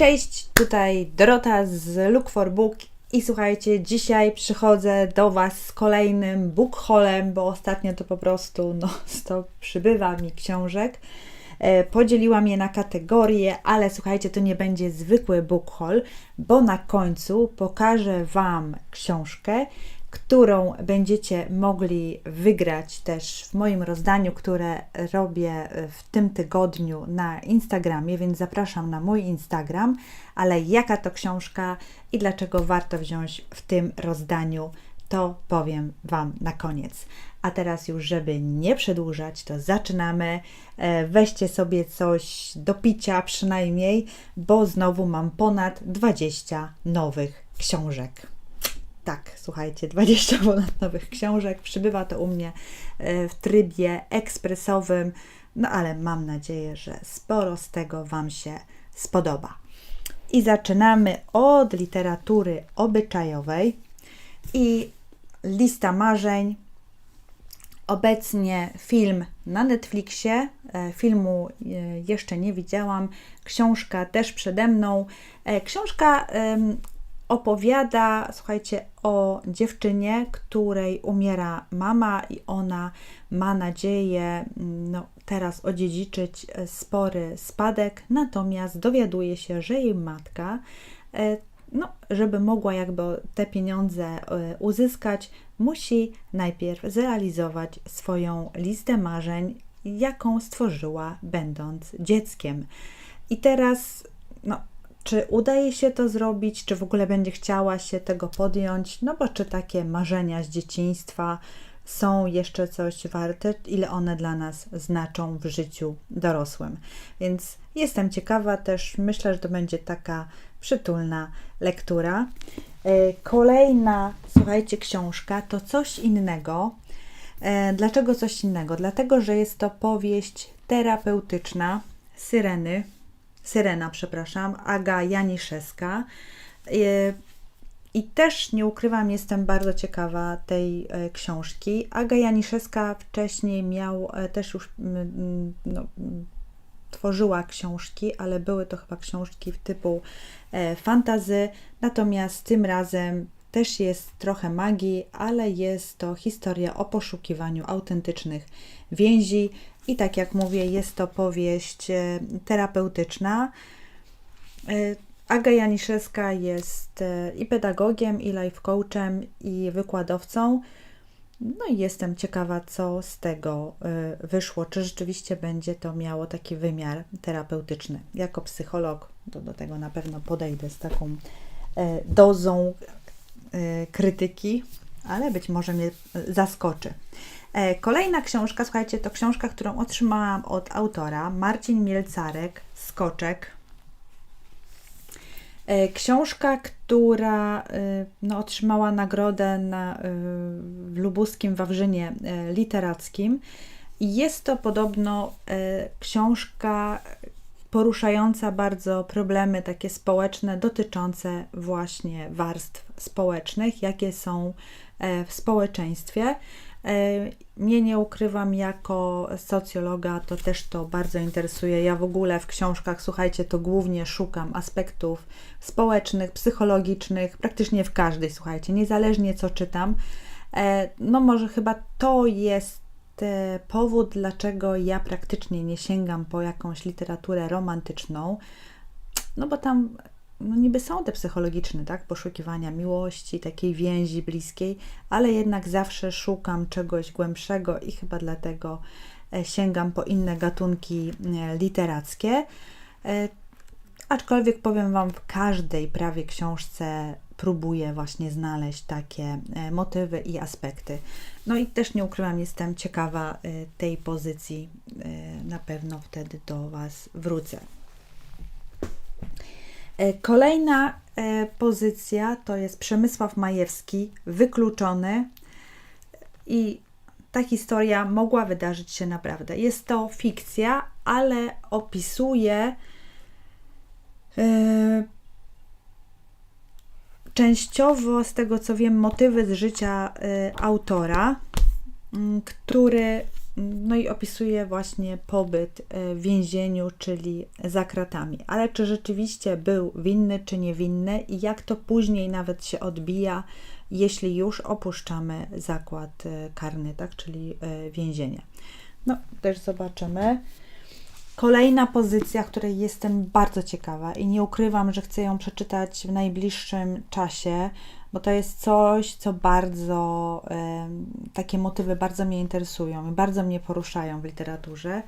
Cześć, tutaj Dorota z Look for Book i słuchajcie, dzisiaj przychodzę do Was z kolejnym book haulem, bo ostatnio to po prostu no, to przybywa mi książek. E, Podzieliłam je na kategorie, ale słuchajcie, to nie będzie zwykły book bo na końcu pokażę Wam książkę, którą będziecie mogli wygrać też w moim rozdaniu, które robię w tym tygodniu na Instagramie, więc zapraszam na mój Instagram. Ale jaka to książka i dlaczego warto wziąć w tym rozdaniu, to powiem Wam na koniec. A teraz już, żeby nie przedłużać, to zaczynamy. E, Weźcie sobie coś do picia przynajmniej, bo znowu mam ponad 20 nowych książek. Tak, słuchajcie, 20 ponad nowych książek. Przybywa to u mnie e, w trybie ekspresowym, no ale mam nadzieję, że sporo z tego Wam się spodoba. I zaczynamy od literatury obyczajowej i lista marzeń. Obecnie film na Netflixie. E, Filmu e, jeszcze nie widziałam. Książka też przede mną. Książka opowiada, słuchajcie, o dziewczynie, której umiera mama i ona ma nadzieję mm, no, teraz odziedziczyć e, spory spadek, natomiast dowiaduje się, że jej matka, e, no, żeby mogła jakby te pieniądze e, uzyskać, musi najpierw zrealizować swoją listę marzeń, jaką stworzyła będąc dzieckiem. I teraz, no, czy udaje się to zrobić, czy w ogóle będzie chciała się tego podjąć, no bo czy takie marzenia z dzieciństwa są jeszcze coś warte, ile one dla nas znaczą w życiu dorosłym. Więc jestem ciekawa też, myślę, że to będzie taka przytulna lektura. E, Kolejna, słuchajcie, książka to coś innego. E, Dlaczego coś innego? Dlatego, że jest to powieść terapeutyczna Syreny Syrena, przepraszam, Aga Janiszewska. E, I też nie ukrywam, jestem bardzo ciekawa tej e, książki. Aga Janiszewska wcześniej miał e, też już no, tworzyła książki, ale były to chyba książki w typu fantazy, natomiast tym razem też jest trochę magii, ale jest to historia o poszukiwaniu autentycznych więzi i tak jak mówię, jest to powieść e, terapeutyczna. E, Aga Janiszewska jest e, i pedagogiem, i life coachem, i wykładowcą. No i jestem ciekawa, co z tego wyszło. Czy rzeczywiście będzie to miało taki wymiar terapeutyczny. Jako psycholog to do tego na pewno podejdę z taką dozą krytyki, ale być może mnie zaskoczy. E, Kolejna książka, słuchajcie, to książka, którą otrzymałam od autora Marcin Mielcarek, Skoczek. E, Książka, która e, no, otrzymała nagrodę na, w lubuskim Wawrzynie literackim. Jest to podobno książka poruszająca bardzo problemy takie społeczne dotyczące właśnie warstw społecznych, jakie są w społeczeństwie. E, Mnie nie ukrywam, jako socjologa to też to bardzo interesuje. Ja w ogóle w książkach, słuchajcie, to głównie szukam aspektów społecznych, psychologicznych, praktycznie w każdej, słuchajcie, niezależnie co czytam. E, No może chyba to jest e, powód, dlaczego ja praktycznie nie sięgam po jakąś literaturę romantyczną, no bo tam no niby są te psychologiczne, tak, poszukiwania miłości, takiej więzi bliskiej, ale jednak zawsze szukam czegoś głębszego i chyba dlatego e, sięgam po inne gatunki e, literackie. E, Aczkolwiek powiem Wam, w każdej prawie książce próbuję właśnie znaleźć takie motywy i aspekty. No i też nie ukrywam, jestem ciekawa tej pozycji. Na pewno wtedy do Was wrócę. E, Kolejna e, pozycja to jest Przemysław Majewski, Wykluczony. I ta historia mogła wydarzyć się naprawdę. Jest to fikcja, ale opisuje e, częściowo, z tego co wiem, motywy z życia autora, który no i opisuje właśnie pobyt e, w więzieniu, czyli za kratami. Ale czy rzeczywiście był winny, czy niewinny i jak to później nawet się odbija, jeśli już opuszczamy zakład e, karny, tak, czyli e, więzienie. No, też zobaczymy. Kolejna pozycja, której jestem bardzo ciekawa i nie ukrywam, że chcę ją przeczytać w najbliższym czasie, bo to jest coś, co bardzo, takie motywy bardzo mnie interesują i bardzo mnie poruszają w literaturze.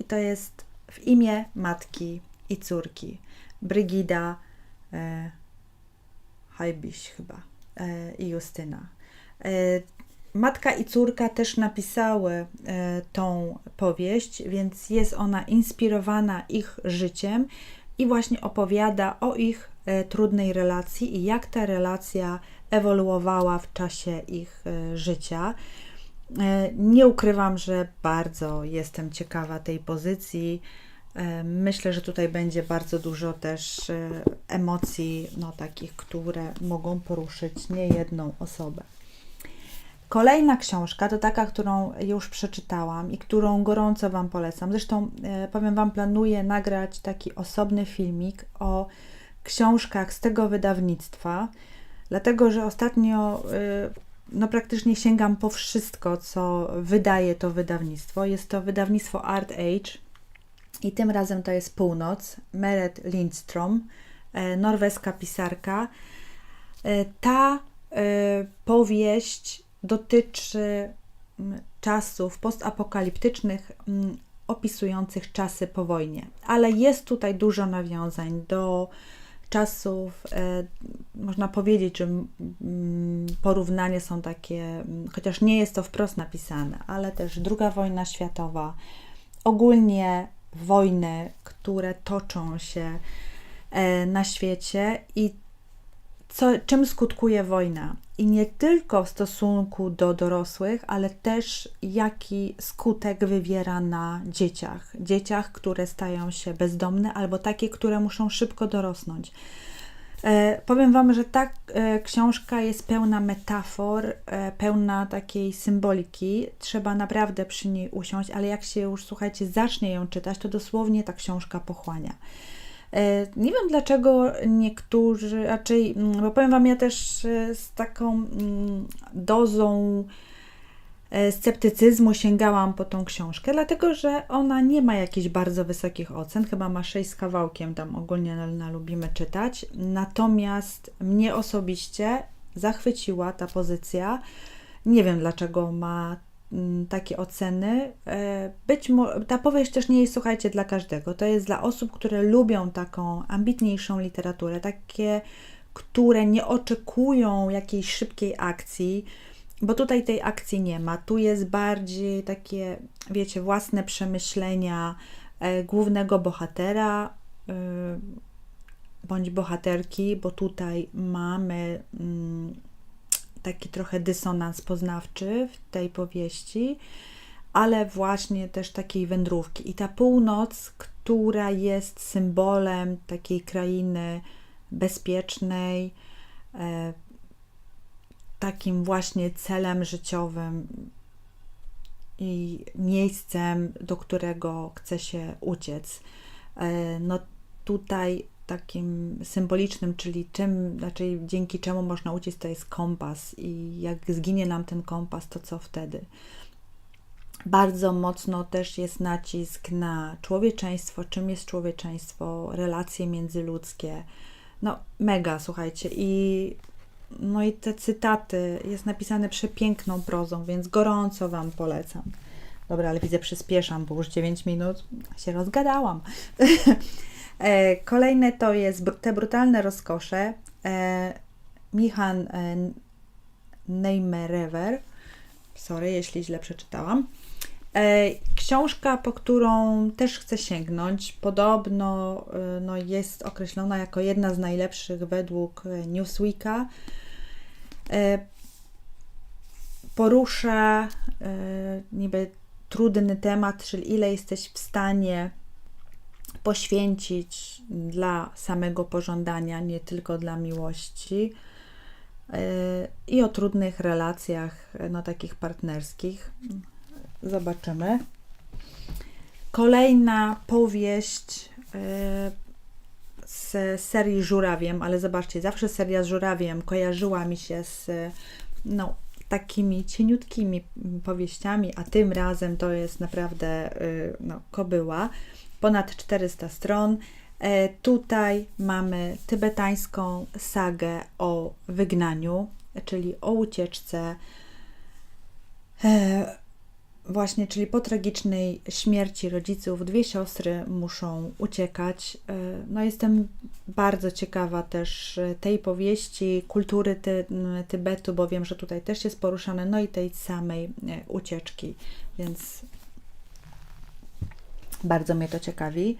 I to jest w imię matki i córki. Brygida e, Hajbiś chyba e, i Justyna. E, matka i córka też napisały e, tą powieść, więc jest ona inspirowana ich życiem i właśnie opowiada o ich e, trudnej relacji i jak ta relacja ewoluowała w czasie ich e, życia. Nie ukrywam, że bardzo jestem ciekawa tej pozycji. Myślę, że tutaj będzie bardzo dużo też emocji, no, takich, które mogą poruszyć niejedną osobę. Kolejna książka to taka, którą już przeczytałam i którą gorąco Wam polecam. Zresztą e, powiem Wam, planuję nagrać taki osobny filmik o książkach z tego wydawnictwa, dlatego że ostatnio e, no, praktycznie sięgam po wszystko, co wydaje to wydawnictwo. Jest to wydawnictwo Art Age i tym razem to jest Północ, Meret Lindstrom, e, norweska pisarka. Ta powieść dotyczy mm, czasów postapokaliptycznych mm, opisujących czasy po wojnie, ale jest tutaj dużo nawiązań do czasów, e, można powiedzieć, że mm, porównania są takie, chociaż nie jest to wprost napisane, ale też II wojna światowa, ogólnie wojny, które toczą się e, na świecie i co, czym skutkuje wojna. I nie tylko w stosunku do dorosłych, ale też jaki skutek wywiera na dzieciach. Dzieciach, które stają się bezdomne albo takie, które muszą szybko dorosnąć. E, powiem Wam, że ta e, książka jest pełna metafor, e, pełna takiej symboliki. Trzeba naprawdę przy niej usiąść, ale jak się już, słuchajcie, zacznie ją czytać, to dosłownie ta książka pochłania. E, nie wiem dlaczego niektórzy, raczej, mm, bo powiem Wam, ja też e, z taką mm, dozą e, sceptycyzmu sięgałam po tą książkę, dlatego że ona nie ma jakichś bardzo wysokich ocen, chyba ma 6 z kawałkiem, tam ogólnie na, na lubimy czytać. Natomiast mnie osobiście zachwyciła ta pozycja. Nie wiem dlaczego ma takie oceny. E, być może ta powieść też nie jest, słuchajcie, dla każdego. To jest dla osób, które lubią taką ambitniejszą literaturę, takie, które nie oczekują jakiejś szybkiej akcji, bo tutaj tej akcji nie ma. Tu jest bardziej takie, wiecie, własne przemyślenia e, głównego bohatera e, bądź bohaterki, bo tutaj mamy. Mm, taki trochę dysonans poznawczy w tej powieści, ale właśnie też takiej wędrówki. I ta północ, która jest symbolem takiej krainy bezpiecznej, e, takim właśnie celem życiowym i miejscem, do którego chce się uciec. E, no tutaj takim symbolicznym, czyli czym, znaczy dzięki czemu można uciec, to jest kompas i jak zginie nam ten kompas, to co wtedy? Bardzo mocno też jest nacisk na człowieczeństwo, czym jest człowieczeństwo, relacje międzyludzkie. No, mega, słuchajcie. I, no i te cytaty jest napisane przepiękną prozą, więc gorąco Wam polecam. Dobra, ale widzę, przyspieszam, bo już 9 minut się rozgadałam. E, kolejne to jest te brutalne rozkosze. E, Michan e, Neymerever. Sorry, jeśli źle przeczytałam. Książka, po którą też chcę sięgnąć, podobno no, jest określona jako jedna z najlepszych według Newsweeka. Porusza niby trudny temat, czyli ile jesteś w stanie poświęcić dla samego pożądania, nie tylko dla miłości e, i o trudnych relacjach, no takich partnerskich. zobaczymy. Kolejna powieść e, z serii Żurawiem, ale zobaczcie, zawsze seria z Żurawiem kojarzyła mi się z no, takimi cieniutkimi powieściami, a tym razem to jest naprawdę y, no, kobyła. Ponad 400 stron. E, tutaj mamy tybetańską sagę o wygnaniu, czyli o ucieczce. E, właśnie, czyli po tragicznej śmierci rodziców dwie siostry muszą uciekać. E, no jestem bardzo ciekawa też tej powieści, kultury ty, Tybetu, bo wiem, że tutaj też jest poruszane, no i tej samej ucieczki, więc bardzo mnie to ciekawi.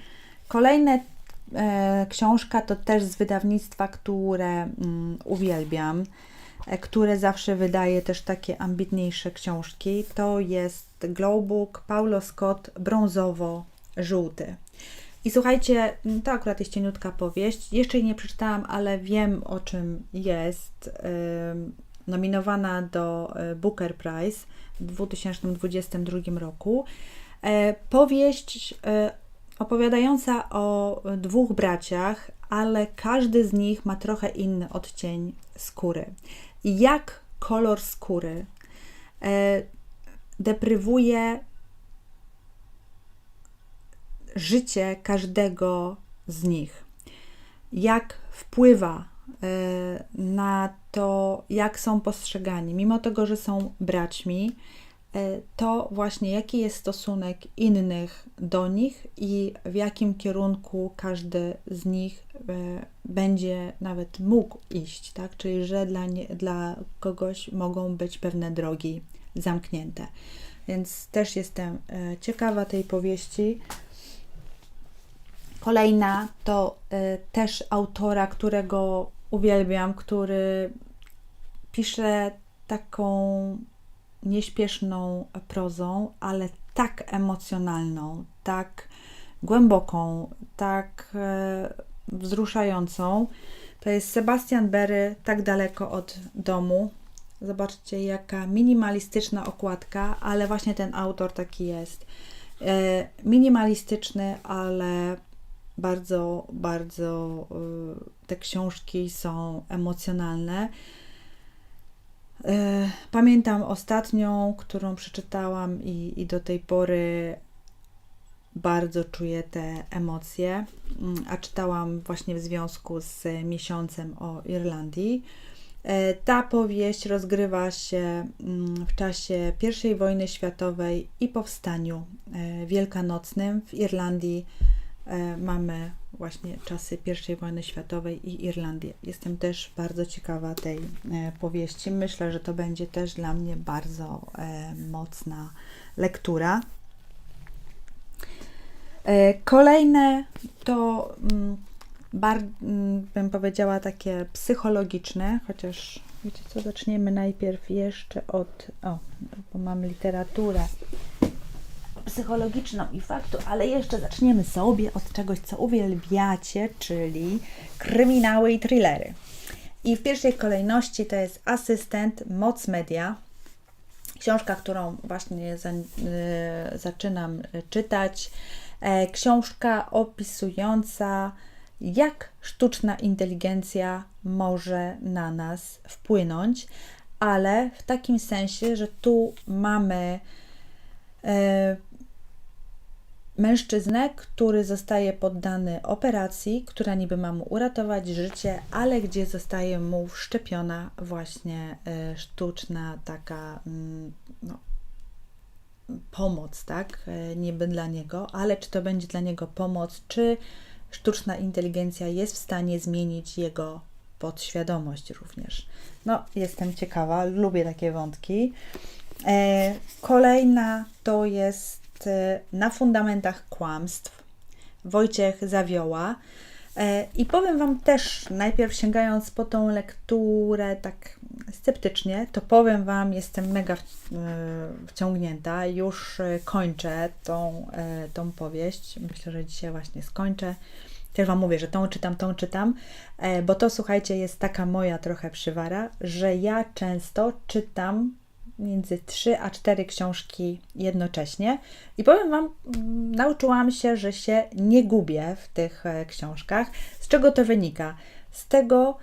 Kolejne e, książka to też z wydawnictwa, które mm, uwielbiam. E, które zawsze wydaje też takie ambitniejsze książki. To jest Glowbook Paulo Scott brązowo-żółty. I słuchajcie, to akurat jest cieniutka powieść. Jeszcze jej nie przeczytałam, ale wiem o czym jest. Nominowana do e, Booker Prize w 2022 roku. E, powieść opowiadająca o dwóch braciach, ale każdy z nich ma trochę inny odcień skóry. Jak kolor skóry e, deprywuje życie każdego z nich, jak wpływa e, na to, jak są postrzegani, mimo tego, że są braćmi, E, to właśnie jaki jest stosunek innych do nich i w jakim kierunku każdy z nich e, będzie nawet mógł iść, tak? Czyli że dla, nie, dla kogoś mogą być pewne drogi zamknięte. Więc też jestem e, ciekawa tej powieści. Kolejna to też autora, którego uwielbiam, który pisze taką nieśpieszną prozą, ale tak emocjonalną, tak głęboką, tak e, wzruszającą. To jest Sebastian Berry, tak daleko od domu. Zobaczcie, jaka minimalistyczna okładka, ale właśnie ten autor taki jest. E, minimalistyczny, ale bardzo, bardzo e, te książki są emocjonalne. E, pamiętam ostatnią, którą przeczytałam, i, i do tej pory bardzo czuję te emocje, mm, a czytałam właśnie w związku z miesiącem o Irlandii. E, ta powieść rozgrywa się mm, w czasie I wojny światowej i powstaniu e, wielkanocnym w Irlandii mamy właśnie czasy I wojny światowej i Irlandię. Jestem też bardzo ciekawa tej e, powieści. Myślę, że to będzie też dla mnie bardzo e, mocna lektura. Kolejne to mm, bar, mm, bym powiedziała takie psychologiczne, chociaż wiecie co, zaczniemy najpierw jeszcze od, o, bo mam literaturę psychologiczną i faktu, ale jeszcze zaczniemy sobie od czegoś, co uwielbiacie, czyli kryminały i thrillery. I w pierwszej kolejności to jest Asystent Moc Media. Książka, którą właśnie za, y, zaczynam czytać. E, książka opisująca, jak sztuczna inteligencja może na nas wpłynąć, ale w takim sensie, że tu mamy e, mężczyznę, który zostaje poddany operacji, która niby ma mu uratować życie, ale gdzie zostaje mu wszczepiona właśnie e, sztuczna taka mm, no, pomoc, tak? E, niby dla niego, ale czy to będzie dla niego pomoc, czy sztuczna inteligencja jest w stanie zmienić jego podświadomość również. No, jestem ciekawa, lubię takie wątki. E, kolejna to jest Y, na fundamentach kłamstw. Wojciech Zawioła. E, I powiem Wam też, najpierw sięgając po tą lekturę tak sceptycznie, to powiem Wam, jestem mega y, wciągnięta. Już kończę tą, tą powieść. Myślę, że dzisiaj właśnie skończę. Też Wam mówię, że tą czytam, tą czytam, e, bo to słuchajcie, jest taka moja trochę przywara, że ja często czytam między 3 a 4 książki jednocześnie. I powiem Wam, nauczyłam się, że się nie gubię w tych e, książkach. Z czego to wynika? Z tego,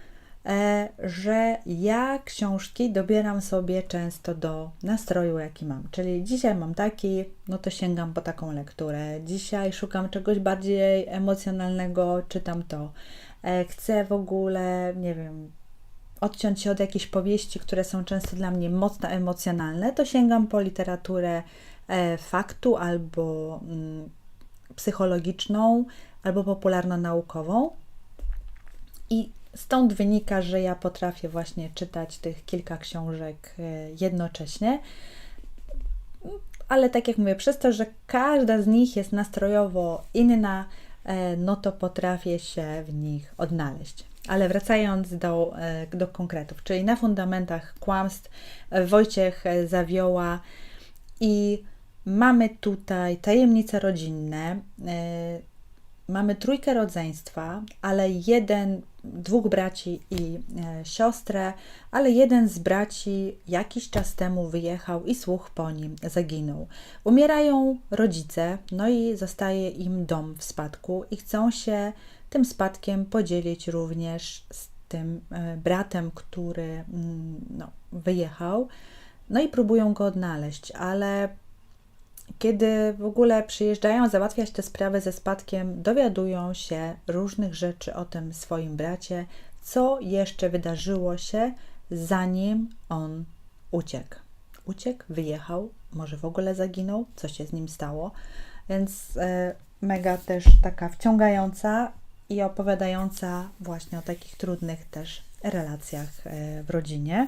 e, że ja książki dobieram sobie często do nastroju, jaki mam. Czyli dzisiaj mam taki, no to sięgam po taką lekturę. Dzisiaj szukam czegoś bardziej emocjonalnego, czytam to. E, chcę w ogóle, nie wiem, odciąć się od jakichś powieści, które są często dla mnie mocno emocjonalne, to sięgam po literaturę e, faktu albo mm, psychologiczną, albo popularno-naukową. I stąd wynika, że ja potrafię właśnie czytać tych kilka książek e, jednocześnie. Ale tak jak mówię, przez to, że każda z nich jest nastrojowo inna, e, no to potrafię się w nich odnaleźć. Ale wracając do, e, do konkretów, czyli na fundamentach kłamstw e, Wojciech e, Zawioła i mamy tutaj tajemnice rodzinne, mamy trójkę rodzeństwa, ale jeden, dwóch braci i siostrę, ale jeden z braci jakiś czas temu wyjechał i słuch po nim zaginął. Umierają rodzice, no i zostaje im dom w spadku i chcą się tym spadkiem podzielić również z tym e, bratem, który mm, no, wyjechał. No i próbują go odnaleźć, ale kiedy w ogóle przyjeżdżają załatwiać te sprawy ze spadkiem, dowiadują się różnych rzeczy o tym swoim bracie, co jeszcze wydarzyło się, zanim on uciekł. Uciekł, wyjechał, może w ogóle zaginął, co się z nim stało. Więc e, mega też taka wciągająca i opowiadająca właśnie o takich trudnych też relacjach e, w rodzinie.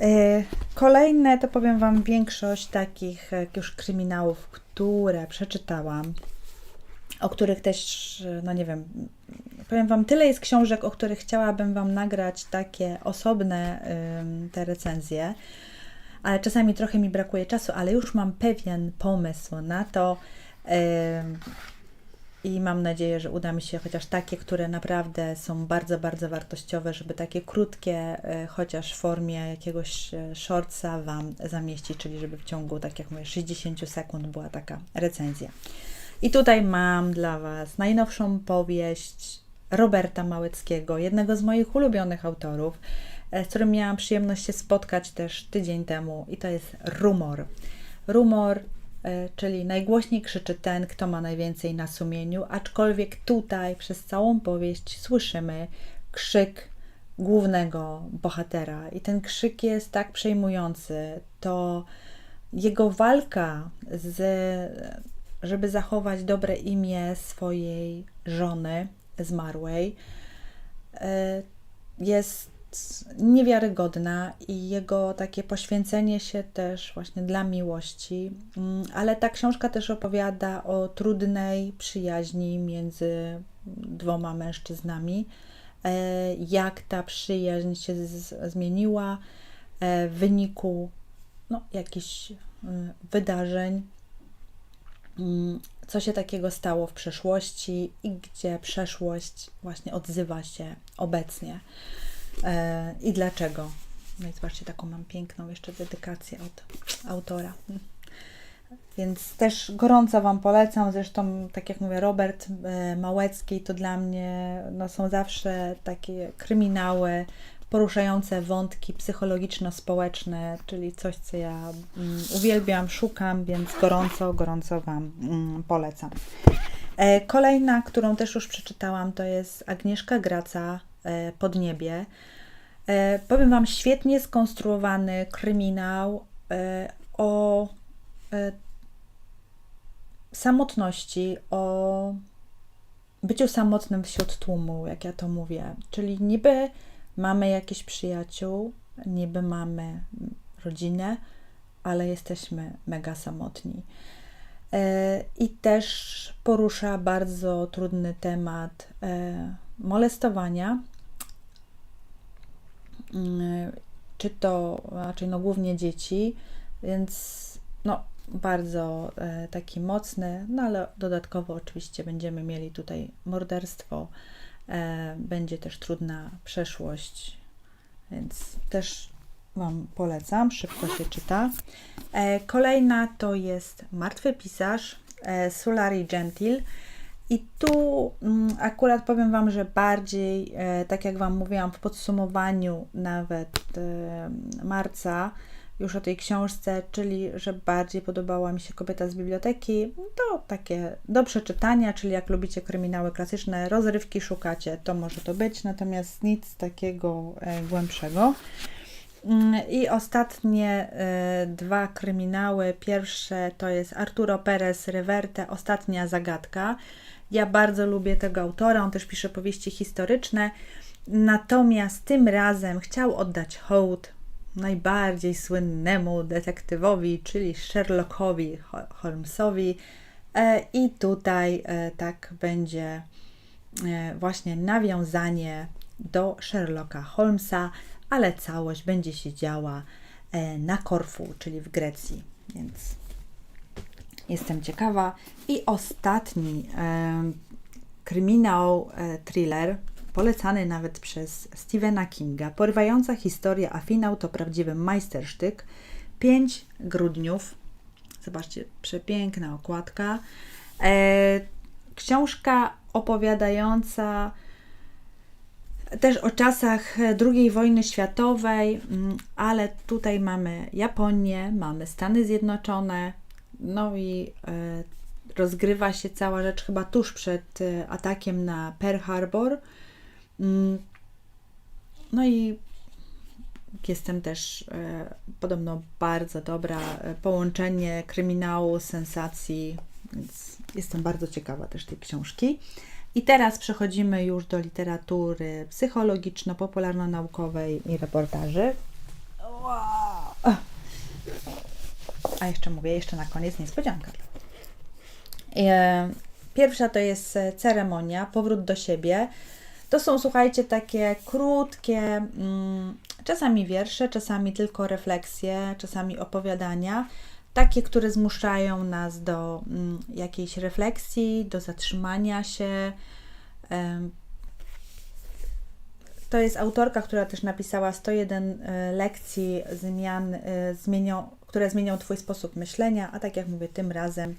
E, kolejne to powiem Wam większość takich e, już kryminałów, które przeczytałam, o których też, no nie wiem, powiem Wam, tyle jest książek, o których chciałabym Wam nagrać takie osobne te recenzje, ale czasami trochę mi brakuje czasu, ale już mam pewien pomysł na to i mam nadzieję, że uda mi się chociaż takie, które naprawdę są bardzo, bardzo wartościowe, żeby takie krótkie, e, chociaż w formie jakiegoś e, shortsa Wam zamieścić, czyli żeby w ciągu, tak jak mówię, 60 sekund była taka recenzja. I tutaj mam dla Was najnowszą powieść Roberta Małeckiego, jednego z moich ulubionych autorów, e, z którym miałam przyjemność się spotkać też tydzień temu, i to jest Rumor. Rumor czyli najgłośniej krzyczy ten, kto ma najwięcej na sumieniu, aczkolwiek tutaj przez całą powieść słyszymy krzyk głównego bohatera. I ten krzyk jest tak przejmujący, to jego walka z, żeby zachować dobre imię swojej żony zmarłej e, jest niewiarygodna i jego takie poświęcenie się też właśnie dla miłości, mm, ale ta książka też opowiada o trudnej przyjaźni między dwoma mężczyznami, e, jak ta przyjaźń się zmieniła e, w wyniku no, jakichś mm, wydarzeń, mm, co się takiego stało w przeszłości i gdzie przeszłość właśnie odzywa się obecnie. E, i dlaczego. No i zobaczcie, taką mam piękną jeszcze dedykację od autora. Więc też gorąco Wam polecam. Zresztą, tak jak mówię, Robert e, Małecki to dla mnie no, są zawsze takie kryminały poruszające wątki psychologiczno-społeczne, czyli coś, co ja mm, uwielbiam, szukam, więc gorąco, gorąco Wam mm, polecam. E, kolejna, którą też już przeczytałam, to jest Agnieszka Graca Podniebie. E, powiem Wam, świetnie skonstruowany kryminał e, o samotności, o byciu samotnym wśród tłumu, jak ja to mówię. Czyli niby mamy jakieś przyjaciół, niby mamy rodzinę, ale jesteśmy mega samotni. I też porusza bardzo trudny temat molestowania czy to raczej no głównie dzieci, więc no bardzo e, taki mocny, no ale dodatkowo oczywiście będziemy mieli tutaj morderstwo, e, będzie też trudna przeszłość, więc też Wam polecam, szybko się czyta. E, kolejna to jest Martwy Pisarz Sulari Gentil. I tu mm, akurat powiem Wam, że bardziej, e, tak jak Wam mówiłam w podsumowaniu nawet e, marca, już o tej książce, czyli że bardziej podobała mi się Kobieta z biblioteki. To takie do przeczytania, czyli jak lubicie kryminały klasyczne, rozrywki szukacie, to może to być, natomiast nic takiego e, głębszego. Mm, I ostatnie dwa kryminały. Pierwsze to jest Arturo Perez Reverte, Ostatnia zagadka. Ja bardzo lubię tego autora, on też pisze powieści historyczne. Natomiast tym razem chciał oddać hołd najbardziej słynnemu detektywowi, czyli Sherlockowi Holmesowi. E, I tutaj e, tak będzie właśnie nawiązanie do Sherlocka Holmesa ale całość będzie się działa e, na Korfu, czyli w Grecji, więc jestem ciekawa. I ostatni e, kryminał, e, thriller, polecany nawet przez Stephena Kinga. Porywająca historia, a finał to prawdziwy majstersztyk. 5 grudniów. Zobaczcie, przepiękna okładka. E, książka opowiadająca też o czasach II wojny światowej, mm, ale tutaj mamy Japonię, mamy Stany Zjednoczone, no i e, rozgrywa się cała rzecz chyba tuż przed e, atakiem na Pearl Harbor. Mm, no i jestem też e, podobno bardzo dobra połączenie kryminału, sensacji, więc jestem bardzo ciekawa też tej książki. I teraz przechodzimy już do literatury psychologiczno-popularno-naukowej i reportaży. Jeszcze mówię, jeszcze na koniec niespodzianka. E, pierwsza to jest ceremonia, powrót do siebie. To są, słuchajcie, takie krótkie, mm, czasami wiersze, czasami tylko refleksje, czasami opowiadania takie, które zmuszają nas do mm, jakiejś refleksji, do zatrzymania się. To jest autorka, która też napisała 101 e, lekcji zmian, e, zmienią, które zmienią Twój sposób myślenia, a tak jak mówię, tym razem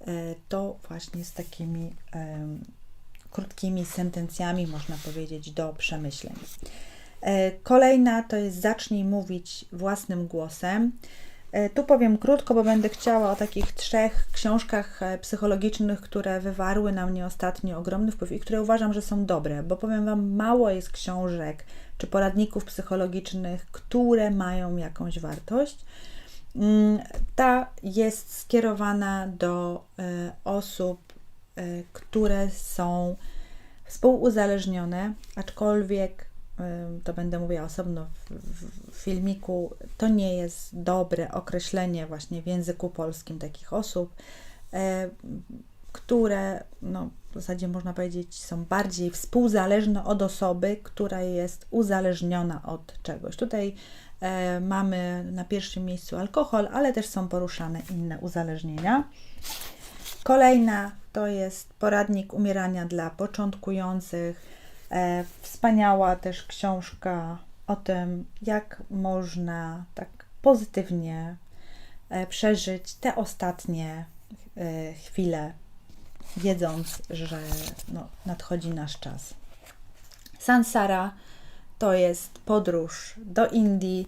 e, to właśnie z takimi krótkimi sentencjami, można powiedzieć, do przemyśleń. Kolejna to jest zacznij mówić własnym głosem. E, tu powiem krótko, bo będę chciała o takich trzech książkach e, psychologicznych, które wywarły na mnie ostatnio ogromny wpływ i które uważam, że są dobre, bo powiem Wam, mało jest książek czy poradników psychologicznych, które mają jakąś wartość. Mm, ta jest skierowana do e, osób, które są współuzależnione, aczkolwiek to będę mówiła osobno w, filmiku, to nie jest dobre określenie właśnie w języku polskim takich osób, e, które no, w zasadzie można powiedzieć są bardziej współzależne od osoby, która jest uzależniona od czegoś. Tutaj e, mamy na pierwszym miejscu alkohol, ale też są poruszane inne uzależnienia. Kolejna to jest poradnik umierania dla początkujących E, wspaniała też książka o tym, jak można tak pozytywnie e, przeżyć te ostatnie e, chwile, wiedząc, że no, nadchodzi nasz czas. Sansara to jest podróż do Indii.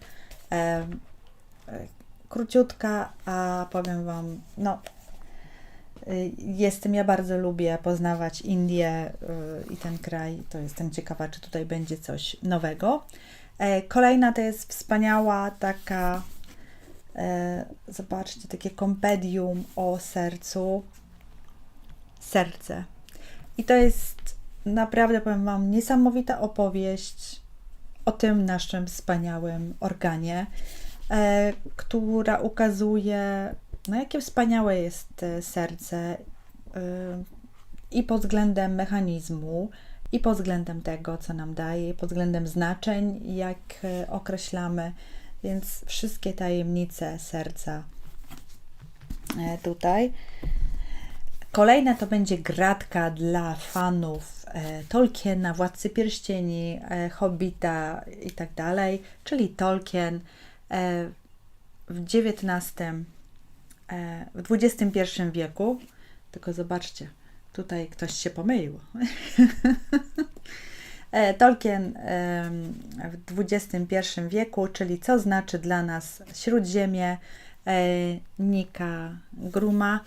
Króciutka, a powiem Wam, no Y, jestem, ja bardzo lubię poznawać Indię y, i ten kraj, to jestem ciekawa, czy tutaj będzie coś nowego. E, kolejna to jest wspaniała taka, e, zobaczcie, takie kompedium o sercu, serce. I to jest naprawdę, powiem Wam, niesamowita opowieść o tym naszym wspaniałym organie, e, która ukazuje no jakie wspaniałe jest e, serce yy, i pod względem mechanizmu, i pod względem tego, co nam daje, i pod względem znaczeń, jak e, określamy, więc wszystkie tajemnice serca tutaj. Kolejne to będzie gratka dla fanów e, Tolkiena, Władcy Pierścieni, e, Hobbita i tak dalej, czyli Tolkien e, w XIX, e, w XXI wieku, tylko zobaczcie, tutaj ktoś się pomylił. E, Tolkien w XXI wieku, czyli co znaczy dla nas Śródziemie, e, Nika Gruma.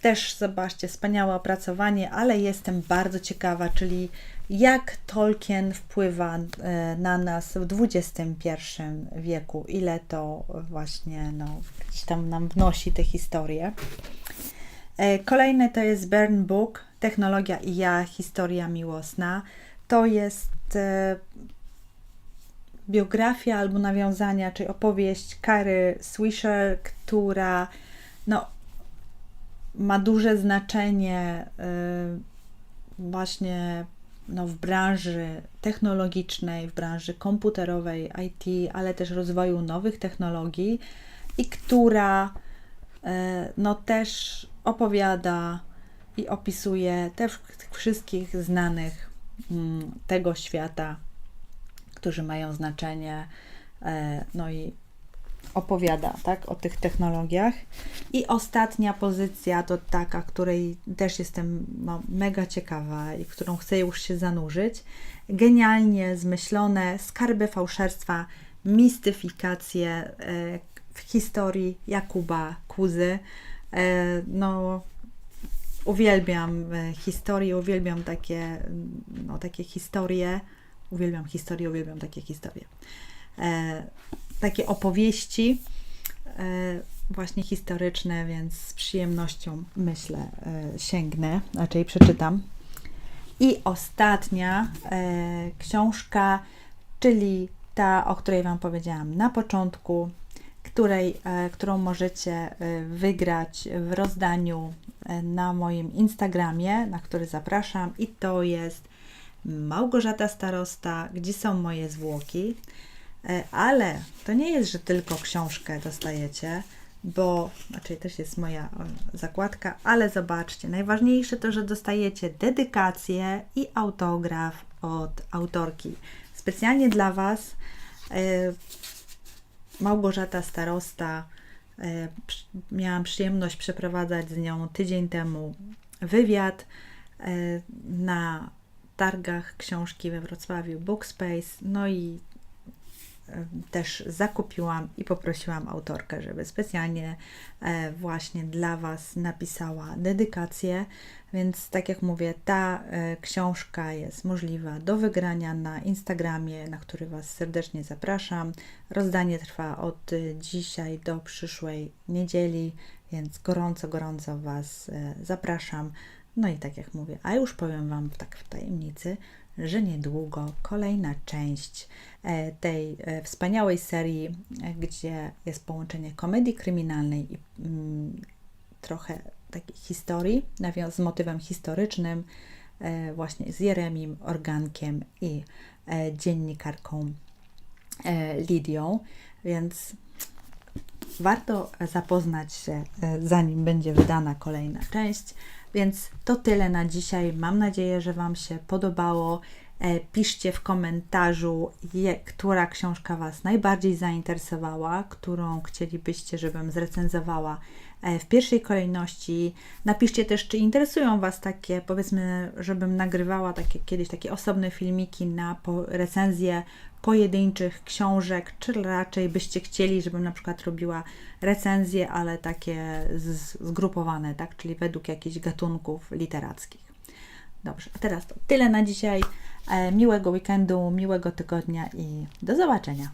Też zobaczcie, wspaniałe opracowanie, ale jestem bardzo ciekawa, czyli jak Tolkien wpływa e, na nas w XXI wieku, ile to właśnie no, gdzieś tam nam wnosi te historie. E, Kolejne to jest Burn Book, Technologia i ja, historia miłosna. To jest e, biografia albo nawiązania, czyli opowieść Kary Swisher, która no, ma duże znaczenie y, właśnie no, w branży technologicznej, w branży komputerowej, IT, ale też rozwoju nowych technologii i która y, no, też opowiada i opisuje tych wszystkich znanych mm, tego świata, którzy mają znaczenie, e, no i opowiada tak, o tych technologiach. I ostatnia pozycja to taka, której też jestem no, mega ciekawa i którą chcę już się zanurzyć. Genialnie zmyślone skarby fałszerstwa, mistyfikacje e, w historii Jakuba Kuzy. E, no, uwielbiam e, historie, uwielbiam takie, no, takie historie. Uwielbiam historie, uwielbiam takie historie. Takie opowieści e, właśnie historyczne, więc z przyjemnością myślę e, sięgnę, raczej przeczytam. I ostatnia e, książka, czyli ta, o której Wam powiedziałam na początku, której, którą możecie wygrać w rozdaniu na moim Instagramie, na który zapraszam, i to jest Małgorzata Starosta, gdzie są moje zwłoki. E, Ale to nie jest, że tylko książkę dostajecie, bo znaczy też jest moja zakładka, ale zobaczcie, najważniejsze to, że dostajecie dedykację i autograf od autorki. Specjalnie dla Was e, Małgorzata Starosta. e, Miałam przyjemność przeprowadzać z nią tydzień temu wywiad na targach książki we Wrocławiu Bookspace. No i też zakupiłam i poprosiłam autorkę, żeby specjalnie e, właśnie dla Was napisała dedykację. Więc tak jak mówię, ta e, książka jest możliwa do wygrania na Instagramie, na który Was serdecznie zapraszam. Rozdanie trwa od dzisiaj do przyszłej niedzieli, więc gorąco, gorąco Was e, zapraszam. No i tak jak mówię, a już powiem Wam tak w tajemnicy, że niedługo kolejna część e, tej e, wspaniałej serii, e, gdzie jest połączenie komedii kryminalnej i mm, trochę takiej historii, z motywem historycznym, właśnie z Jeremim Organkiem i dziennikarką Lidią, więc warto zapoznać się, zanim będzie wydana kolejna część. Więc to tyle na dzisiaj. Mam nadzieję, że Wam się podobało. E, Piszcie w komentarzu, która książka Was najbardziej zainteresowała, którą chcielibyście, żebym zrecenzowała e, w pierwszej kolejności. Napiszcie też, czy interesują Was takie, powiedzmy, żebym nagrywała takie, kiedyś takie osobne filmiki na recenzję pojedynczych książek, czy raczej byście chcieli, żebym na przykład robiła recenzje, ale takie zgrupowane, tak? czyli według jakichś gatunków literackich. Dobrze, a teraz to tyle na dzisiaj. E, Miłego weekendu, miłego tygodnia i do zobaczenia.